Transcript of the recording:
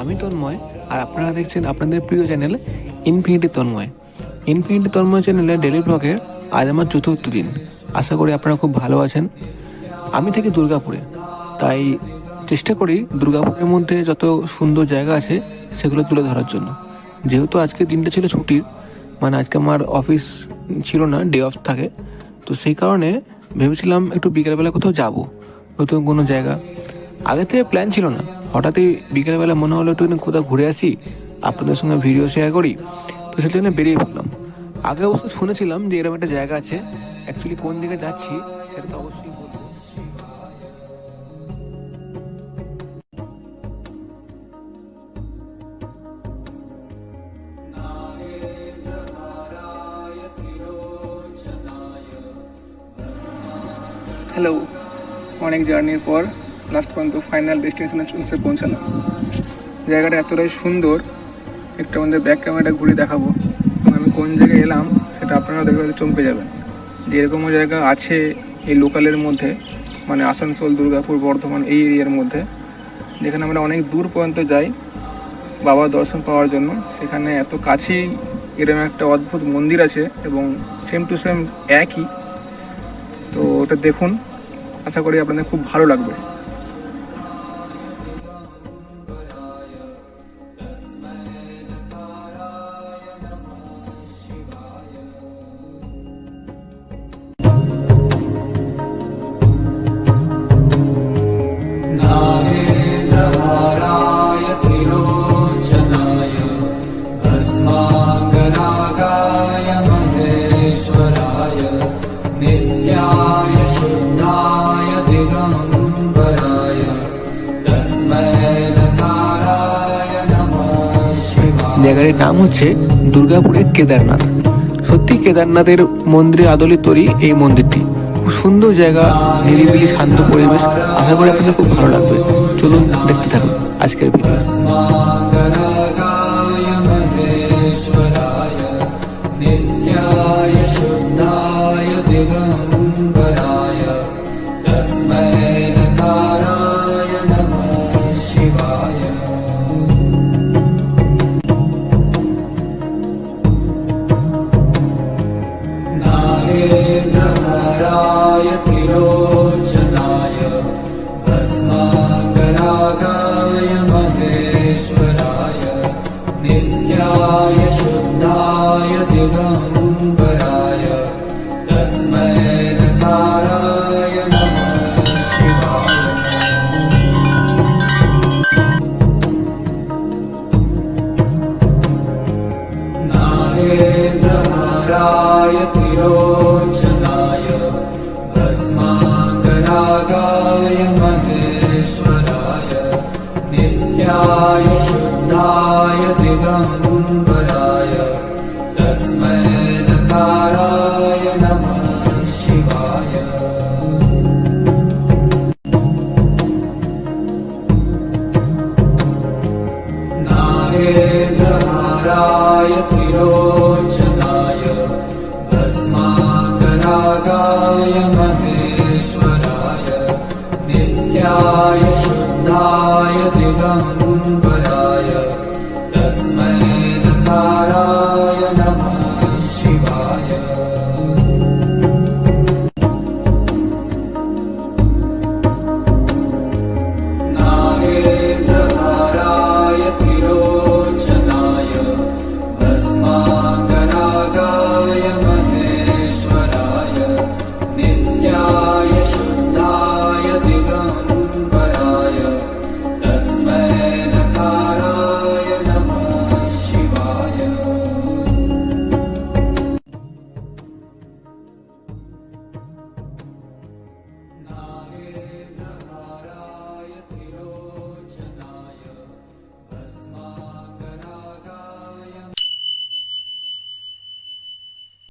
আমি তন্ময়, আর আপনারা দেখছেন আপনাদের প্রিয় channel infinity Tanmoy. Infinity Tanmoy চ্যানেলে ডেলি ব্লগের আজ আমার চতুর্থ দিন। আশা করি আপনারা খুব ভালো আছেন। আমি থাকি দুর্গাপুরে, তাই চেষ্টা করি দুর্গাপুরের মধ্যে যত সুন্দর জায়গা আছে সেগুলো তুলে ধরার জন্য। যেহেতু আজকে দিনটা ছিল ছুটির মানে আজকে আমার অফিস ছিল না ডে অফ থাকে, তো সেই কারণে ভেবেছিলাম একটু বিকেলবেলা কোথাও যাব, নতুন কোনো জায়গা। আগে থেকে প্ল্যান ছিল না হঠাৎই বিকেলবেলা মনে হলো একটু কোথাও ঘুরে আসি, আপনাদের সঙ্গে ভিডিও শেয়ার করি, তো সেই জন্য বেরিয়ে পড়লাম। আগে অবশ্য শুনেছিলাম যে এরকম একটা জায়গা আছে অ্যাকচুয়ালি কোন দিকে যাচ্ছি সেটা তো অবশ্যই হ্যালো অনেক জার্নির পর। লাস্ট পর্যন্ত ফাইনাল ডেস্টিনেশনে এসে পৌঁছানো। জায়গাটা এতটাই সুন্দর, একটু আমাদের ব্যাক ক্যামেরাটা ঘুরে দেখাবো। আমি কোন জায়গায় এলাম সেটা আপনারা দেখে চমকে যাবেন। যে এরকমও জায়গা আছে এই লোকালের মধ্যে মানে আসানসোল, দুর্গাপুর, বর্ধমান এই এরিয়ার মধ্যে। যেখানে আমরা অনেক দূর পর্যন্ত যাই বাবার দর্শন পাওয়ার জন্য। সেখানে এত কাছেই এরকম একটা অদ্ভুত মন্দির আছে এবং সেম টু সেম একই। তো ওটা দেখুন, আশা করি আপনাদের খুব ভালো লাগবে। জায়গাটির নাম হচ্ছে দুর্গাপুরের কেদারনাথ। সত্যি কেদারনাথের মন্দিরে আদলে তৈরি এই মন্দিরটি। খুব সুন্দর জায়গা, নিরিবিলি, শান্ত পরিবেশ। আশা করি আপনাদের খুব ভালো লাগবে। চলুন দেখতে থাকুন আজকের ভিডিও। त्रिलोचनाय भस्माङ्गरागाय महेश्वराय नित्याय शुद्धाय दिगम्बराय तस्मै नकाराय नमः शिवाय। नागेन्द्रहाराय त्रिलोचनाय दिगम्बराय। तस्मै नकाराय नमः शिवाय। नागेन्द्रहाराय त्रिलोचनाय भस्माङ्गरागाय महेश्वराय नित्याय शुद्धाय दिगम्